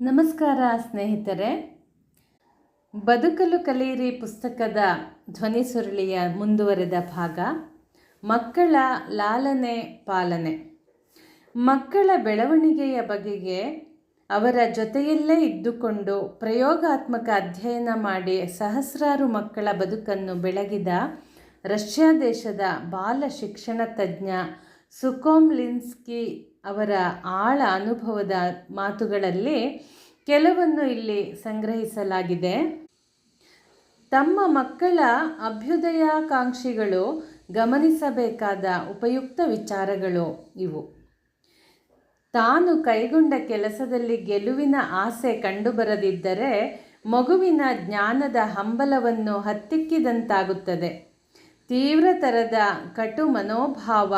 ನಮಸ್ಕಾರ ಸ್ನೇಹಿತರೆ. ಬದುಕಲು ಕಲಿಯಿರಿ ಪುಸ್ತಕದ ಧ್ವನಿ ಸುರುಳಿಯ ಮುಂದುವರೆದ ಭಾಗ, ಮಕ್ಕಳ ಲಾಲನೆ ಪಾಲನೆ. ಮಕ್ಕಳ ಬೆಳವಣಿಗೆಯ ಬಗೆಗೆ ಅವರ ಜೊತೆಯಲ್ಲೇ ಇದ್ದುಕೊಂಡು ಪ್ರಯೋಗಾತ್ಮಕ ಅಧ್ಯಯನ ಮಾಡಿ ಸಹಸ್ರಾರು ಮಕ್ಕಳ ಬದುಕನ್ನು ಬೆಳಗಿದ ರಷ್ಯಾ ದೇಶದ ಬಾಲ ಶಿಕ್ಷಣ ತಜ್ಞ ಸುಕೋಮ್ಲಿನ್ಸ್ಕಿ ಅವರ ಆಳ ಅನುಭವದ ಮಾತುಗಳಲ್ಲಿ ಕೆಲವನ್ನು ಇಲ್ಲಿ ಸಂಗ್ರಹಿಸಲಾಗಿದೆ. ತಮ್ಮ ಮಕ್ಕಳ ಅಭ್ಯುದಯಾಕಾಂಕ್ಷಿಗಳು ಗಮನಿಸಬೇಕಾದ ಉಪಯುಕ್ತ ವಿಚಾರಗಳು ಇವು. ತಾನು ಕೈಗೊಂಡ ಕೆಲಸದಲ್ಲಿ ಗೆಲುವಿನ ಆಸೆ ಕಂಡುಬರದಿದ್ದರೆ ಮಗುವಿನ ಜ್ಞಾನದ ಹಂಬಲವನ್ನು ಹತ್ತಿಕ್ಕಿದಂತಾಗುತ್ತದೆ. ತೀವ್ರತರದ ಕಟು ಮನೋಭಾವ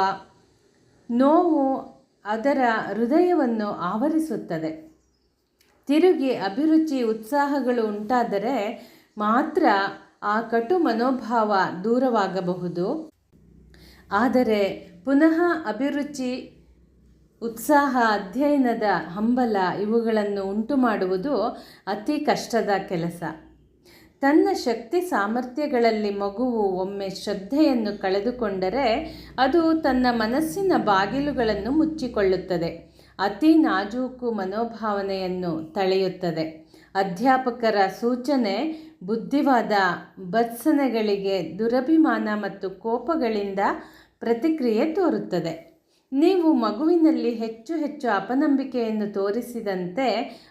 ನೋವು ಅದರ ಹೃದಯವನ್ನು ಆವರಿಸುತ್ತದೆ. ತಿರುಗಿ ಅಭಿರುಚಿ ಉತ್ಸಾಹಗಳು ಉಂಟಾದರೆ ಮಾತ್ರ ಆ ಕಟು ಮನೋಭಾವ ದೂರವಾಗಬಹುದು. ಆದರೆ ಪುನಃ ಅಭಿರುಚಿ, ಉತ್ಸಾಹ, ಅಧ್ಯಯನದ ಹಂಬಲ ಇವುಗಳನ್ನು ಉಂಟು ಮಾಡುವುದು ಅತಿ ಕಷ್ಟದ ಕೆಲಸ. ತನ್ನ ಶಕ್ತಿ ಸಾಮರ್ಥ್ಯಗಳಲ್ಲಿ ಮಗುವು ಒಮ್ಮೆ ಶ್ರದ್ಧೆಯನ್ನು ಕಳೆದುಕೊಂಡರೆ ಅದು ತನ್ನ ಮನಸ್ಸಿನ ಬಾಗಿಲುಗಳನ್ನು ಮುಚ್ಚಿಕೊಳ್ಳುತ್ತದೆ. ಅತಿ ನಾಜೂಕು ಮನೋಭಾವನೆಯನ್ನು ತಳೆಯುತ್ತದೆ. ಅಧ್ಯಾಪಕರ ಸೂಚನೆ, ಬುದ್ಧಿವಾದ ಬತ್ಸನೆಗಳಿಗೆ ದುರಭಿಮಾನ ಮತ್ತು ಕೋಪಗಳಿಂದ ಪ್ರತಿಕ್ರಿಯೆ ತೋರುತ್ತದೆ. ನೀವು ಮಗುವಿನಲ್ಲಿ ಹೆಚ್ಚು ಹೆಚ್ಚು ಅಪನಂಬಿಕೆಯನ್ನು ತೋರಿಸಿದಂತೆ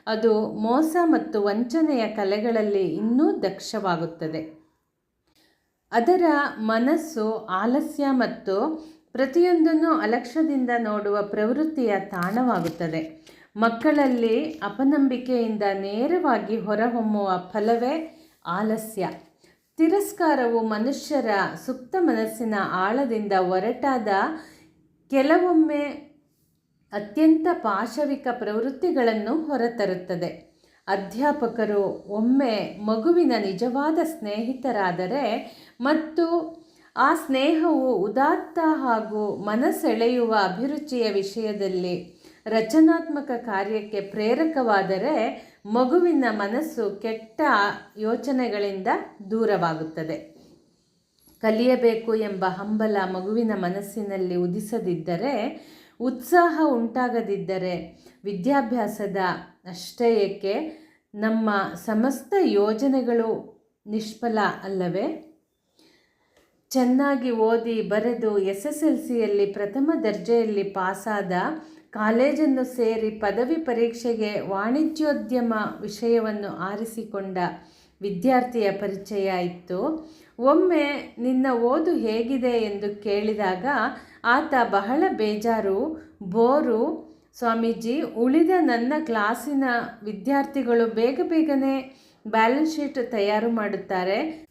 ಅದು ಮೋಸ ಮತ್ತು ವಂಚನೆಯ ಕಲೆಗಳಲ್ಲಿ ಇನ್ನೂ ದಕ್ಷವಾಗುತ್ತದೆ. ಅದರ ಮನಸ್ಸು ಆಲಸ್ಯ ಮತ್ತು ಪ್ರತಿಯೊಂದನ್ನು ಅಲಕ್ಷ್ಯದಿಂದ ನೋಡುವ ಪ್ರವೃತ್ತಿಯ ತಾಣವಾಗುತ್ತದೆ. ಮಕ್ಕಳಲ್ಲಿ ಅಪನಂಬಿಕೆಯಿಂದ ನೇರವಾಗಿ ಹೊರಹೊಮ್ಮುವ ಫಲವೇ ಆಲಸ್ಯ. ತಿರಸ್ಕಾರವು ಮನುಷ್ಯರ ಸುಪ್ತ ಮನಸ್ಸಿನ ಆಳದಿಂದ ಹೊರಟಾದ ಕೆಲವೊಮ್ಮೆ ಅತ್ಯಂತ ಪಾಶವಿಕ ಪ್ರವೃತ್ತಿಗಳನ್ನು ಹೊರತರುತ್ತದೆ. ಅಧ್ಯಾಪಕರು ಒಮ್ಮೆ ಮಗುವಿನ ನಿಜವಾದ ಸ್ನೇಹಿತರಾದರೆ ಮತ್ತು ಆ ಸ್ನೇಹವು ಉದಾತ್ತ ಹಾಗೂ ಮನಸೆಳೆಯುವ ಅಭಿರುಚಿಯ ವಿಷಯದಲ್ಲಿ ರಚನಾತ್ಮಕ ಕಾರ್ಯಕ್ಕೆ ಪ್ರೇರಕವಾದರೆ ಮಗುವಿನ ಮನಸ್ಸು ಕೆಟ್ಟ ಯೋಚನೆಗಳಿಂದ ದೂರವಾಗುತ್ತದೆ. ಕಲಿಯಬೇಕು ಎಂಬ ಹಂಬಲ ಮಗುವಿನ ಮನಸ್ಸಿನಲ್ಲಿ ಉದಿಸದಿದ್ದರೆ, ಉತ್ಸಾಹ ಉಂಟಾಗದಿದ್ದರೆ ವಿದ್ಯಾಭ್ಯಾಸದ ಅಷ್ಟಯಕ್ಕೆ ನಮ್ಮ ಸಮಸ್ತ ಯೋಜನೆಗಳು ನಿಷ್ಫಲ ಅಲ್ಲವೇ? ಚೆನ್ನಾಗಿ ಓದಿ ಬರೆದು ಎಸ್ ಎಸ್ ಎಲ್ ಸಿಯಲ್ಲಿ ಪ್ರಥಮ ದರ್ಜೆಯಲ್ಲಿ ಪಾಸಾದ ಕಾಲೇಜನ್ನು ಸೇರಿ ಪದವಿ ಪರೀಕ್ಷೆಗೆ ವಾಣಿಜ್ಯೋದ್ಯಮ ವಿಷಯವನ್ನು ಆರಿಸಿಕೊಂಡ ವಿದ್ಯಾರ್ಥಿಯ ಪರಿಚಯ ಇತ್ತು. ಒಮ್ಮೆ ನಿನ್ನ ಓದು ಹೇಗಿದೆ ಎಂದು ಕೇಳಿದಾಗ ಆತ ಬಹಳ ಬೇಜಾರು, ಬೋರು, ಸ್ವಾಮೀಜಿ, ಉಳಿದ ನನ್ನ ಕ್ಲಾಸಿನ ವಿದ್ಯಾರ್ಥಿಗಳು ಬೇಗ ಬೇಗನೆ ಬ್ಯಾಲೆನ್ಸ್ ಶೀಟ್ ತಯಾರು ಮಾಡುತ್ತಾರೆ.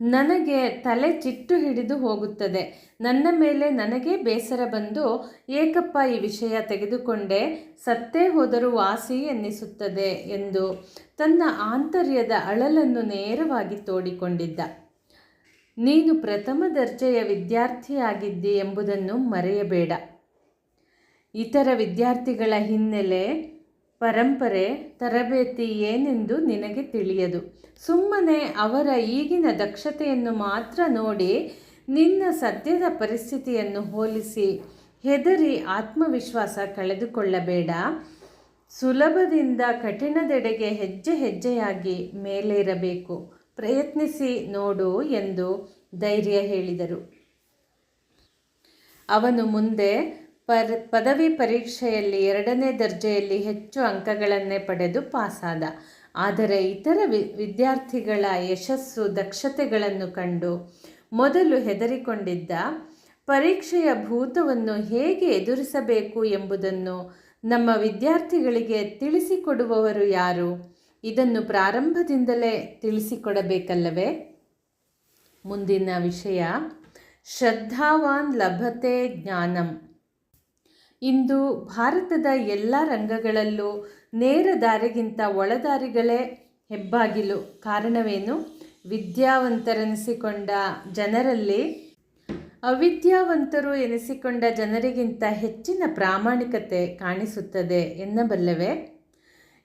ನನಗೆ ತಲೆ ಚಿಟ್ಟು ಹಿಡಿದು ಹೋಗುತ್ತದೆ. ನನ್ನ ಮೇಲೆ ನನಗೇ ಬೇಸರ ಬಂದು, ಏಕಪ್ಪ, ಈ ವಿಷಯ ತೆಗೆದುಕೊಂಡೆ. ಸತ್ತೇ ಹೋದರೂ ವಾಸಿ ಎನ್ನಿಸುತ್ತದೆ ಎಂದು ತನ್ನ ಆಂತರ್ಯದ ಅಳಲನ್ನು ನೇರವಾಗಿ ತೋಡಿಕೊಂಡಿದ್ದ. ನೀನು ಪ್ರಥಮ ದರ್ಜೆಯ ವಿದ್ಯಾರ್ಥಿಯಾಗಿದ್ದಿ ಎಂಬುದನ್ನು ಮರೆಯಬೇಡ. ಇತರ ವಿದ್ಯಾರ್ಥಿಗಳ ಹಿನ್ನೆಲೆ ಪರಂಪರೆ, ತರಬೇತಿ ಏನೆಂದು ನಿನಗೆ ತಿಳಿಯದು. ಸುಮ್ಮನೆ ಅವರ ಈಗಿನ ದಕ್ಷತೆಯನ್ನು ಮಾತ್ರ ನೋಡಿ ನಿನ್ನ ಸದ್ಯದ ಪರಿಸ್ಥಿತಿಯನ್ನು ಹೋಲಿಸಿ ಹೆದರಿ ಆತ್ಮವಿಶ್ವಾಸ ಕಳೆದುಕೊಳ್ಳಬೇಡ. ಸುಲಭದಿಂದ ಕಠಿಣದೆಡೆಗೆ ಹೆಜ್ಜೆ ಹೆಜ್ಜೆಯಾಗಿ ಮೇಲೇರಬೇಕು. ಪ್ರಯತ್ನಿಸಿ ನೋಡು ಎಂದು ಧೈರ್ಯ ಹೇಳಿದರು. ಅವನು ಮುಂದೆ ಪರ್, ಪದವಿ ಪರೀಕ್ಷೆಯಲ್ಲಿ ಎರಡನೇ ದರ್ಜೆಯಲ್ಲಿ ಹೆಚ್ಚು ಅಂಕಗಳನ್ನೇ ಪಡೆದು ಪಾಸಾದ. ಆದರೆ ಇತರ ವಿ, ವಿದ್ಯಾರ್ಥಿಗಳ ಯಶಸ್ಸು ದಕ್ಷತೆಗಳನ್ನು ಕಂಡು ಮೊದಲು ಹೆದರಿಕೊಂಡಿದ್ದ. ಪರೀಕ್ಷೆಯ ಭೂತವನ್ನು ಹೇಗೆ ಎದುರಿಸಬೇಕು ಎಂಬುದನ್ನು ನಮ್ಮ ವಿದ್ಯಾರ್ಥಿಗಳಿಗೆ ತಿಳಿಸಿಕೊಡುವವರು ಯಾರು? ಇದನ್ನು ಪ್ರಾರಂಭದಿಂದಲೇ ತಿಳಿಸಿಕೊಡಬೇಕಲ್ಲವೇ? ಮುಂದಿನ ವಿಷಯ, ಶ್ರದ್ಧಾವಾನ್ ಲಭತೆ ಜ್ಞಾನಂ. ಇಂದು ಭಾರತದ ಎಲ್ಲ ರಂಗಗಳಲ್ಲೂ ನೇರ ದಾರಿಗಿಂತ ಒಳದಾರಿಗಳೇ ಹೆಬ್ಬಾಗಿಲು. ಕಾರಣವೇನು? ವಿದ್ಯಾವಂತರೆನಿಸಿಕೊಂಡ ಜನರಲ್ಲಿ ಅವಿದ್ಯಾವಂತರು ಎನಿಸಿಕೊಂಡ ಜನರಿಗಿಂತ ಹೆಚ್ಚಿನ ಪ್ರಾಮಾಣಿಕತೆ ಕಾಣಿಸುತ್ತದೆ ಎನ್ನಬಲ್ಲವೇ?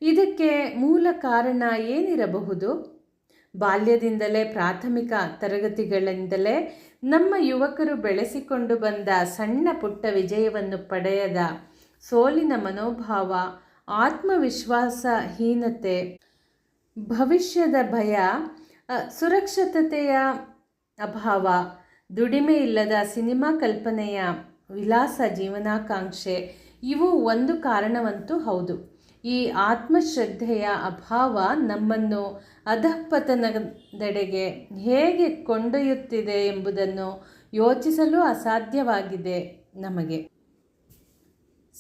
ಇದಕ್ಕೆ ಮೂಲ ಕಾರಣ ಏನಿರಬಹುದು? ಬಾಲ್ಯದಿಂದಲೇ ಪ್ರಾಥಮಿಕ ತರಗತಿಗಳಿಂದಲೇ ನಮ್ಮ ಯುವಕರು ಬೆಳೆಸಿಕೊಂಡು ಬಂದ ಸಣ್ಣ ಪುಟ್ಟ ವಿಜಯವನ್ನು ಪಡೆಯದ ಸೋಲಿನ ಮನೋಭಾವ ಆತ್ಮವಿಶ್ವಾಸ ಹೀನತೆ ಭವಿಷ್ಯದ ಭಯ ಸುರಕ್ಷತೆಯ ಅಭಾವ ದುಡಿಮೆ ಇಲ್ಲದ ಸಿನಿಮಾ ಕಲ್ಪನೆಯ ವಿಲಾಸ ಜೀವನಾಕಾಂಕ್ಷೆ, ಇವು ಒಂದು ಕಾರಣವಂತೂ ಹೌದು. ಈ ಆತ್ಮಶ್ರದ್ಧೆಯ ಅಭಾವ ನಮ್ಮನ್ನು ಅಧಃಪತನದೆಡೆಗೆ ಹೇಗೆ ಕೊಂಡೊಯ್ಯುತ್ತಿದೆ ಎಂಬುದನ್ನು ಯೋಚಿಸಲು ಅಸಾಧ್ಯವಾಗಿದೆ ನಮಗೆ.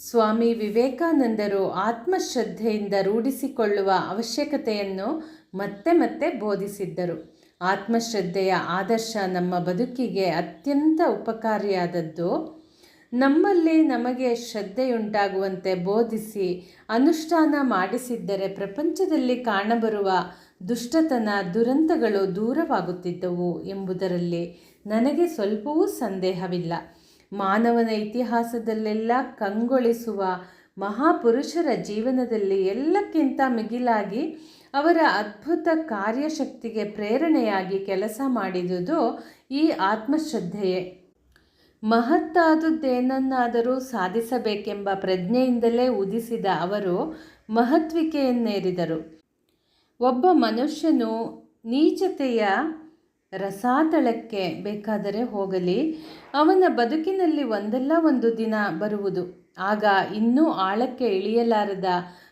ಸ್ವಾಮಿ ವಿವೇಕಾನಂದರು ಆತ್ಮಶ್ರದ್ಧೆಯಿಂದ ರೂಢಿಸಿಕೊಳ್ಳುವ ಅವಶ್ಯಕತೆಯನ್ನು ಮತ್ತೆ ಮತ್ತೆ ಬೋಧಿಸಿದ್ದರು. ಆತ್ಮಶ್ರದ್ಧೆಯ ಆದರ್ಶ ನಮ್ಮ ಬದುಕಿಗೆ ಅತ್ಯಂತ ಉಪಕಾರಿಯಾದದ್ದು ನಮ್ಮಲ್ಲಿ ನಮಗೆ ಶ್ರದ್ಧೆಯುಂಟಾಗುವಂತೆ ಬೋಧಿಸಿ, ಅನುಷ್ಠಾನ ಮಾಡಿಸಿದ್ದರೆ ಪ್ರಪಂಚದಲ್ಲಿ ಕಾಣಬರುವ ದುಷ್ಟತನ ದುರಂತಗಳು ದೂರವಾಗುತ್ತಿದ್ದವು ಎಂಬುದರಲ್ಲಿ ನನಗೆ ಸ್ವಲ್ಪವೂ ಸಂದೇಹವಿಲ್ಲ. ಮಾನವನ ಇತಿಹಾಸದಲ್ಲೆಲ್ಲ ಕಂಗೊಳಿಸುವ ಮಹಾಪುರುಷರ ಜೀವನದಲ್ಲಿ ಎಲ್ಲಕ್ಕಿಂತ ಮಿಗಿಲಾಗಿ ಅವರ ಅದ್ಭುತ ಕಾರ್ಯಶಕ್ತಿಗೆ ಪ್ರೇರಣೆಯಾಗಿ ಕೆಲಸ ಮಾಡಿದುದು ಈ ಆತ್ಮಶ್ರದ್ಧೆಯೇ. ಮಹತ್ತಾದುದೇನನ್ನಾದರೂ ಸಾಧಿಸಬೇಕೆಂಬ ಪ್ರಜ್ಞೆಯಿಂದಲೇ ಉದಿಸಿದ ಅವರು ಮಹತ್ವಿಕೆಯನ್ನೇರಿದರು. ಒಬ್ಬ ಮನುಷ್ಯನು ನೀಚತೆಯ ರಸಾತಳಕ್ಕೆ ಬೇಕಾದರೆ ಹೋಗಲಿ, ಅವನ ಬದುಕಿನಲ್ಲಿ ಒಂದಲ್ಲ ಒಂದು ದಿನ ಬರುವುದು. ಆಗ ಇನ್ನೂ ಆಳಕ್ಕೆ ಇಳಿಯಲಾರದ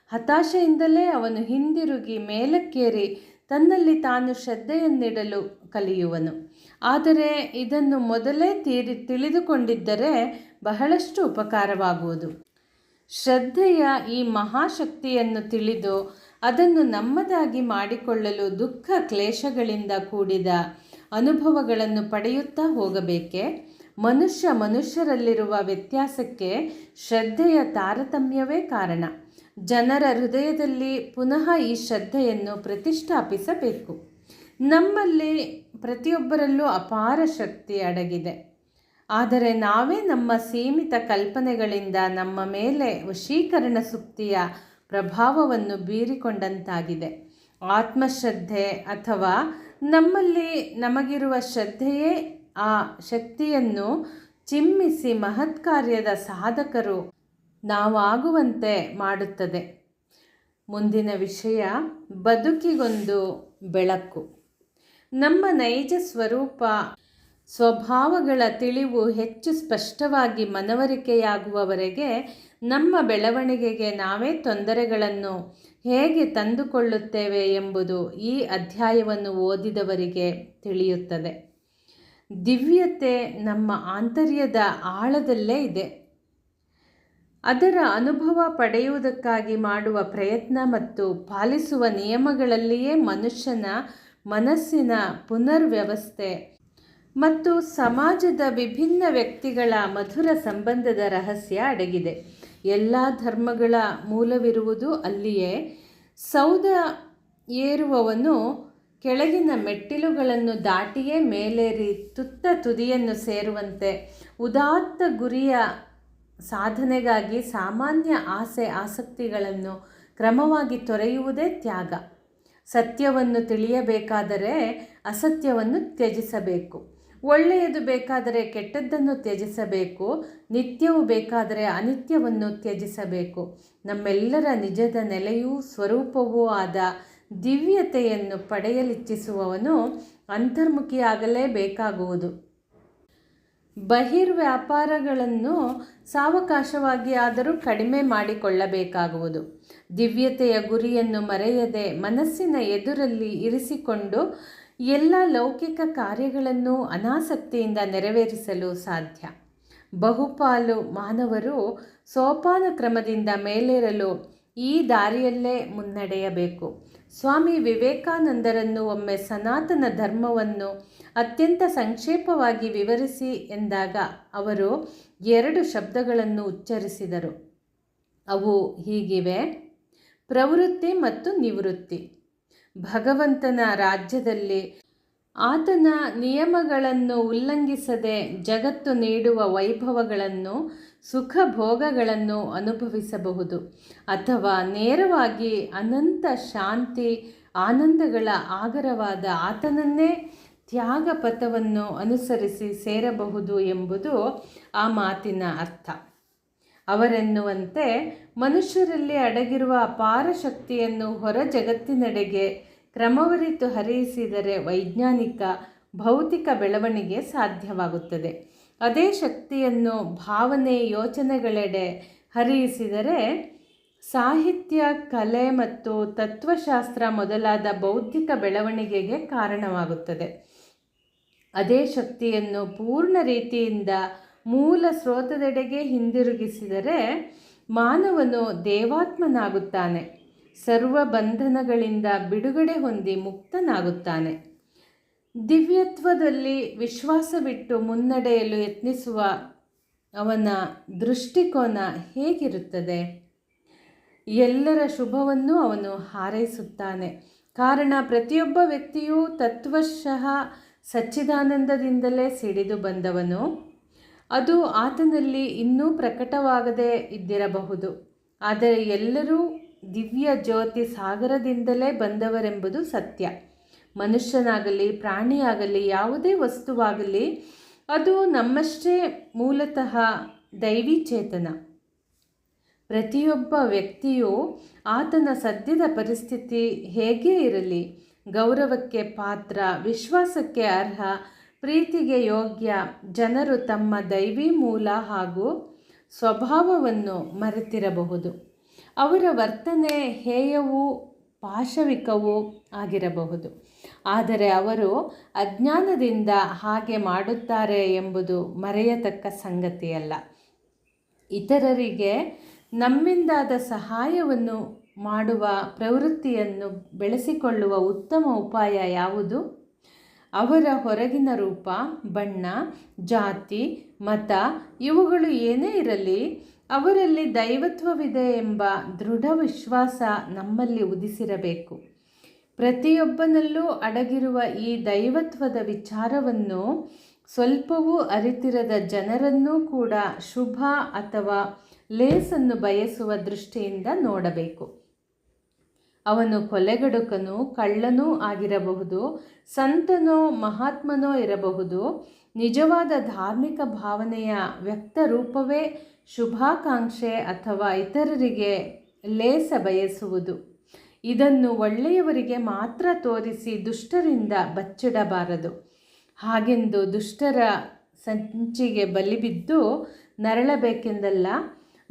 ಹತಾಶೆಯಿಂದಲೇ ಅವನು ಹಿಂದಿರುಗಿ ಮೇಲಕ್ಕೇರಿ ತನ್ನಲ್ಲಿ ತಾನು ಶ್ರದ್ಧೆಯನ್ನಿಡಲು ಕಲಿಯುವನು. ಆದರೆ ಇದನ್ನು ಮೊದಲೇ ತೀರಿ ತಿಳಿದುಕೊಂಡಿದ್ದರೆ ಬಹಳಷ್ಟು ಉಪಕಾರವಾಗುವುದು. ಶ್ರದ್ಧೆಯ ಈ ಮಹಾಶಕ್ತಿಯನ್ನು ತಿಳಿದು ಅದನ್ನು ನಮ್ಮದಾಗಿ ಮಾಡಿಕೊಳ್ಳಲು ದುಃಖ ಕ್ಲೇಶಗಳಿಂದ ಕೂಡಿದ ಅನುಭವಗಳನ್ನು ಪಡೆಯುತ್ತಾ ಹೋಗಬೇಕೆ? ಮನುಷ್ಯ ಮನುಷ್ಯರಲ್ಲಿರುವ ವ್ಯತ್ಯಾಸಕ್ಕೆ ಶ್ರದ್ಧೆಯ ತಾರತಮ್ಯವೇ ಕಾರಣ. ಜನರ ಹೃದಯದಲ್ಲಿ ಪುನಃ ಈ ಶ್ರದ್ಧೆಯನ್ನು ಪ್ರತಿಷ್ಠಾಪಿಸಬೇಕು. ನಮ್ಮಲ್ಲಿ ಪ್ರತಿಯೊಬ್ಬರಲ್ಲೂ ಅಪಾರ ಶಕ್ತಿ ಅಡಗಿದೆ. ಆದರೆ ನಾವೇ ನಮ್ಮ ಸೀಮಿತ ಕಲ್ಪನೆಗಳಿಂದ ನಮ್ಮ ಮೇಲೆ ವಶೀಕರಣ ಸುಪ್ತಿಯ ಪ್ರಭಾವವನ್ನು ಬೀರಿಕೊಂಡಂತಾಗಿದೆ. ಆತ್ಮಶ್ರದ್ಧೆ ಅಥವಾ ನಮ್ಮಲ್ಲಿ ನಮಗಿರುವ ಶ್ರದ್ಧೆಯೇ ಆ ಶಕ್ತಿಯನ್ನು ಚಿಮ್ಮಿಸಿ ಮಹತ್ಕಾರ್ಯದ ಸಾಧಕರು ನಾವಾಗುವಂತೆ ಮಾಡುತ್ತದೆ. ಮುಂದಿನ ವಿಷಯ ಬದುಕಿಗೊಂದು ಬೆಳಕು. ನಮ್ಮ ನೈಜ ಸ್ವರೂಪ, ಸ್ವಭಾವಗಳ ತಿಳಿವು ಹೆಚ್ಚು ಸ್ಪಷ್ಟವಾಗಿ ಮನವರಿಕೆಯಾಗುವವರೆಗೆ ನಮ್ಮ ಬೆಳವಣಿಗೆಗೆ ನಾವೇ ತೊಂದರೆಗಳನ್ನು ಹೇಗೆ ತಂದುಕೊಳ್ಳುತ್ತೇವೆ ಎಂಬುದು ಈ ಅಧ್ಯಾಯವನ್ನು ಓದಿದವರಿಗೆ ತಿಳಿಯುತ್ತದೆ. ದಿವ್ಯತೆ ನಮ್ಮ ಆಂತರ್ಯದ ಆಳದಲ್ಲೇ ಇದೆ. ಅದರ ಅನುಭವ ಪಡೆಯುವುದಕ್ಕಾಗಿ ಮಾಡುವ ಪ್ರಯತ್ನ ಮತ್ತು ಪಾಲಿಸುವ ನಿಯಮಗಳಲ್ಲಿಯೇ ಮನುಷ್ಯನ ಮನಸ್ಸಿನ ಪುನರ್ವ್ಯವಸ್ಥೆ ಮತ್ತು ಸಮಾಜದ ವಿಭಿನ್ನ ವ್ಯಕ್ತಿಗಳ ಮಧುರ ಸಂಬಂಧದ ರಹಸ್ಯ ಅಡಗಿದೆ. ಎಲ್ಲ ಧರ್ಮಗಳ ಮೂಲವಿರುವುದು ಅಲ್ಲಿಯೇ. ಸೌದ ಏರುವವನು ಕೆಳಗಿನ ಮೆಟ್ಟಿಲುಗಳನ್ನು ದಾಟಿಯೇ ಮೇಲೇರಿ ತುತ್ತ ತುದಿಯನ್ನು ಸೇರುವಂತೆ ಉದಾತ್ತ ಗುರಿಯ ಸಾಧನೆಗಾಗಿ ಸಾಮಾನ್ಯ ಆಸೆ ಆಸಕ್ತಿಗಳನ್ನು ಕ್ರಮವಾಗಿ ತೊರೆಯುವುದೇ ತ್ಯಾಗ. ಸತ್ಯವನ್ನು ತಿಳಿಯಬೇಕಾದರೆ ಅಸತ್ಯವನ್ನು ತ್ಯಜಿಸಬೇಕು. ಒಳ್ಳೆಯದು ಬೇಕಾದರೆ ಕೆಟ್ಟದ್ದನ್ನು ತ್ಯಜಿಸಬೇಕು. ನಿತ್ಯವು ಬೇಕಾದರೆ ಅನಿತ್ಯವನ್ನು ತ್ಯಜಿಸಬೇಕು. ನಮ್ಮೆಲ್ಲರ ನಿಜದ ನೆಲೆಯೂ ಸ್ವರೂಪವೂ ಆದ ದಿವ್ಯತೆಯನ್ನು ಪಡೆಯಲಿಚ್ಛಿಸುವವನು ಅಂತರ್ಮುಖಿಯಾಗಲೇಬೇಕಾಗುವುದು. ಬಹಿರ್ವ್ಯಾಪಾರಗಳನ್ನು ಸಾವಕಾಶವಾಗಿ ಆದರೂ ಕಡಿಮೆ ಮಾಡಿಕೊಳ್ಳಬೇಕಾಗುವುದು. ದಿವ್ಯತೆಯ ಗುರಿಯನ್ನು ಮರೆಯದೆ ಮನಸ್ಸಿನ ಎದುರಲ್ಲಿ ಇರಿಸಿಕೊಂಡು ಎಲ್ಲ ಲೌಕಿಕ ಕಾರ್ಯಗಳನ್ನು ಅನಾಸಕ್ತಿಯಿಂದ ನೆರವೇರಿಸಲು ಸಾಧ್ಯ. ಬಹುಪಾಲು ಮಾನವರು ಸೋಪಾನ ಕ್ರಮದಿಂದ ಮೇಲೇರಲು ಈ ದಾರಿಯಲ್ಲೇ ಮುನ್ನಡೆಯಬೇಕು. ಸ್ವಾಮಿ ವಿವೇಕಾನಂದರನ್ನು ಒಮ್ಮೆ ಸನಾತನ ಧರ್ಮವನ್ನು ಅತ್ಯಂತ ಸಂಕ್ಷೇಪವಾಗಿ ವಿವರಿಸಿ ಎಂದಾಗ ಅವರು ಎರಡು ಶಬ್ದಗಳನ್ನು ಉಚ್ಚರಿಸಿದರು. ಅವು ಹೀಗಿವೆ. ಪ್ರವೃತ್ತಿ ಮತ್ತು ನಿವೃತ್ತಿ. ಭಗವಂತನ ರಾಜ್ಯದಲ್ಲಿ ಆತನ ನಿಯಮಗಳನ್ನು ಉಲ್ಲಂಘಿಸದೆ ಜಗತ್ತು ನೀಡುವ ವೈಭವಗಳನ್ನು, ಸುಖ ಭೋಗಗಳನ್ನು ಅನುಭವಿಸಬಹುದು ಅಥವಾ ನೇರವಾಗಿ ಅನಂತ ಶಾಂತಿ, ಆನಂದಗಳ ಆಗರವಾದ ಆತನನ್ನೇ ತ್ಯಾಗ ಪಥವನ್ನು ಅನುಸರಿಸಿ ಸೇರಬಹುದು ಎಂಬುದು ಆ ಮಾತಿನ ಅರ್ಥ. ಅವರೆನ್ನುವಂತೆ ಮನುಷ್ಯರಲ್ಲಿ ಅಡಗಿರುವ ಅಪಾರ ಶಕ್ತಿಯನ್ನು ಹೊರ ಜಗತ್ತಿನೆಡೆಗೆ ಕ್ರಮವರಿತು ಹರಿಯಿಸಿದರೆ ವೈಜ್ಞಾನಿಕ, ಭೌತಿಕ ಬೆಳವಣಿಗೆ ಸಾಧ್ಯವಾಗುತ್ತದೆ. ಅದೇ ಶಕ್ತಿಯನ್ನು ಭಾವನೆ, ಯೋಚನೆಗಳೆಡೆ ಹರಿಯಿಸಿದರೆ ಸಾಹಿತ್ಯ, ಕಲೆ ಮತ್ತು ತತ್ವಶಾಸ್ತ್ರ ಮೊದಲಾದ ಬೌದ್ಧಿಕ ಬೆಳವಣಿಗೆಗೆ ಕಾರಣವಾಗುತ್ತದೆ. ಅದೇ ಶಕ್ತಿಯನ್ನು ಪೂರ್ಣ ರೀತಿಯಿಂದ ಮೂಲ ಸ್ರೋತದೆಡೆಗೆ ಹಿಂದಿರುಗಿಸಿದರೆ ಮಾನವನು ದೇವಾತ್ಮನಾಗುತ್ತಾನೆ. ಸರ್ವ ಬಂಧನಗಳಿಂದ ಬಿಡುಗಡೆ ಹೊಂದಿ ಮುಕ್ತನಾಗುತ್ತಾನೆ. ದಿವ್ಯತ್ವದಲ್ಲಿ ವಿಶ್ವಾಸವಿಟ್ಟು ಮುನ್ನಡೆಯಲು ಯತ್ನಿಸುವ ಅವನ ದೃಷ್ಟಿಕೋನ ಹೇಗಿರುತ್ತದೆ? ಎಲ್ಲರ ಶುಭವನ್ನು ಅವನು ಹಾರೈಸುತ್ತಾನೆ. ಕಾರಣ ಪ್ರತಿಯೊಬ್ಬ ವ್ಯಕ್ತಿಯೂ ತತ್ವಶಃ ಸಚ್ಚಿದಾನಂದದಿಂದಲೇ ಸಿಡಿದು ಬಂದವನು. ಅದು ಆತನಲ್ಲಿ ಇನ್ನೂ ಪ್ರಕಟವಾಗದೇ ಇದ್ದಿರಬಹುದು. ಆದರೆ ಎಲ್ಲರೂ ದಿವ್ಯ ಜ್ಯೋತಿ ಸಾಗರದಿಂದಲೇ ಬಂದವರೆಂಬುದು ಸತ್ಯ. ಮನುಷ್ಯನಾಗಲಿ, ಪ್ರಾಣಿಯಾಗಲಿ, ಯಾವುದೇ ವಸ್ತುವಾಗಲಿ ಅದು ನಮ್ಮಷ್ಟೇ ಮೂಲತಃ ದೈವಿ ಚೇತನ ಪ್ರತಿಯೊಬ್ಬ ವ್ಯಕ್ತಿಯು ಆತನ ಸದ್ಯದ ಪರಿಸ್ಥಿತಿ ಹೇಗೇ ಇರಲಿ ಗೌರವಕ್ಕೆ ಪಾತ್ರ, ವಿಶ್ವಾಸಕ್ಕೆ ಅರ್ಹ, ಪ್ರೀತಿಗೆ ಯೋಗ್ಯ ಜನರು ತಮ್ಮ ದೈವಿ ಮೂಲ ಹಾಗೂ ಸ್ವಭಾವವನ್ನು ಮರೆತಿರಬಹುದು. ಅವರ ವರ್ತನೆ ಹೇಯವೂ ಪಾಶವಿಕವೂ ಆಗಿರಬಹುದು. ಆದರೆ ಅವರು ಅಜ್ಞಾನದಿಂದ ಹಾಗೆ ಮಾಡುತ್ತಾರೆ ಎಂಬುದು ಮರೆಯತಕ್ಕ ಸಂಗತಿಯಲ್ಲ. ಇತರರಿಗೆ ನಮ್ಮಿಂದಾದ ಸಹಾಯವನ್ನು ಮಾಡುವ ಪ್ರವೃತ್ತಿಯನ್ನು ಬೆಳೆಸಿಕೊಳ್ಳುವ ಉತ್ತಮ ಉಪಾಯ ಯಾವುದು? ಅವರ ಹೊರಗಿನ ರೂಪ, ಬಣ್ಣ, ಜಾತಿ, ಮತ ಇವುಗಳು ಏನೇ ಇರಲಿ ಅವರಲ್ಲಿ ದೈವತ್ವವಿದೆ ಎಂಬ ದೃಢ ವಿಶ್ವಾಸ ನಮ್ಮಲ್ಲಿ ಉದಿಸಿರಬೇಕು. ಪ್ರತಿಯೊಬ್ಬನಲ್ಲೂ ಅಡಗಿರುವ ಈ ದೈವತ್ವದ ವಿಚಾರವನ್ನು ಸ್ವಲ್ಪವೂ ಅರಿತಿರದ ಜನರನ್ನೂ ಕೂಡ ಶುಭ ಅಥವಾ ಲೇಸನ್ನು ಬಯಸುವ ದೃಷ್ಟಿಯಿಂದ ನೋಡಬೇಕು. ಅವನು ಕೊಲೆಗಡುಕನೂ ಕಳ್ಳನೂ ಆಗಿರಬಹುದು, ಸಂತನೋ ಮಹಾತ್ಮನೋ ಇರಬಹುದು. ನಿಜವಾದ ಧಾರ್ಮಿಕ ಭಾವನೆಯ ವ್ಯಕ್ತ ರೂಪವೇ ಶುಭಾಕಾಂಕ್ಷೆ ಅಥವಾ ಇತರರಿಗೆ ಲೇಸ ಬಯಸುವುದು. ಇದನ್ನು ಒಳ್ಳೆಯವರಿಗೆ ಮಾತ್ರ ತೋರಿಸಿ ದುಷ್ಟರಿಂದ ಬಚ್ಚಿಡಬಾರದು. ಹಾಗೆಂದು ದುಷ್ಟರ ಸಂಚಿಗೆ ಬಲಿಬಿದ್ದು ನರಳಬೇಕೆಂದಲ್ಲ,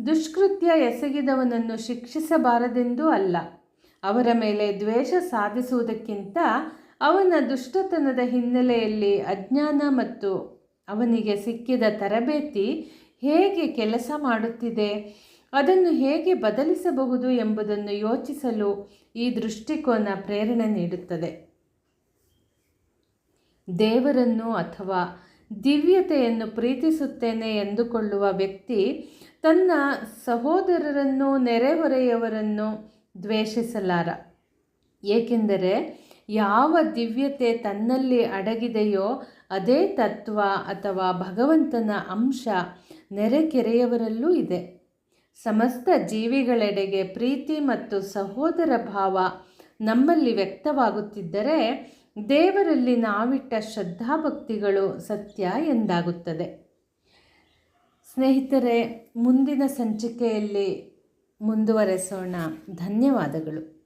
ದುಷ್ಕೃತ್ಯ ಎಸಗಿದವನನ್ನು ಶಿಕ್ಷಿಸಬಾರದೆಂದೂ ಅಲ್ಲ. ಅವರ ಮೇಲೆ ದ್ವೇಷ ಸಾಧಿಸುವುದಕ್ಕಿಂತ ಅವನ ದುಷ್ಟತನದ ಹಿನ್ನೆಲೆಯಲ್ಲಿ ಅಜ್ಞಾನ ಮತ್ತು ಅವನಿಗೆ ಸಿಕ್ಕಿದ ತರಬೇತಿ ಹೇಗೆ ಕೆಲಸ ಮಾಡುತ್ತಿದೆ, ಅದನ್ನು ಹೇಗೆ ಬದಲಿಸಬಹುದು ಎಂಬುದನ್ನು ಯೋಚಿಸಲು ಈ ದೃಷ್ಟಿಕೋನ ಪ್ರೇರಣೆ ನೀಡುತ್ತದೆ. ದೇವರನ್ನು ಅಥವಾ ದಿವ್ಯತೆಯನ್ನು ಪ್ರೀತಿಸುತ್ತೇನೆ ಎಂದುಕೊಳ್ಳುವ ವ್ಯಕ್ತಿ ತನ್ನ ಸಹೋದರರನ್ನು ನೆರೆಹೊರೆಯವರನ್ನು ದ್ವೇಷಿಸಲಾರ. ಏಕೆಂದರೆ ಯಾವ ದಿವ್ಯತೆ ತನ್ನಲ್ಲಿ ಅಡಗಿದೆಯೋ ಅದೇ ತತ್ವ ಅಥವಾ ಭಗವಂತನ ಅಂಶ ನೆರೆಕೆರೆಯವರಲ್ಲೂ ಇದೆ. ಸಮಸ್ತ ಜೀವಿಗಳೆಡೆಗೆ ಪ್ರೀತಿ ಮತ್ತು ಸಹೋದರ ಭಾವ ನಮ್ಮಲ್ಲಿ ವ್ಯಕ್ತವಾಗುತ್ತಿದ್ದರೆ ದೇವರಲ್ಲಿ ನಾವಿಟ್ಟ ಶ್ರದ್ಧಾಭಕ್ತಿಗಳು ಸತ್ಯ ಎಂದಾಗುತ್ತದೆ. ಸ್ನೇಹಿತರೆ, ಮುಂದಿನ ಸಂಚಿಕೆಯಲ್ಲಿ ಮುಂದುವರೆಸೋಣ. ಧನ್ಯವಾದಗಳು.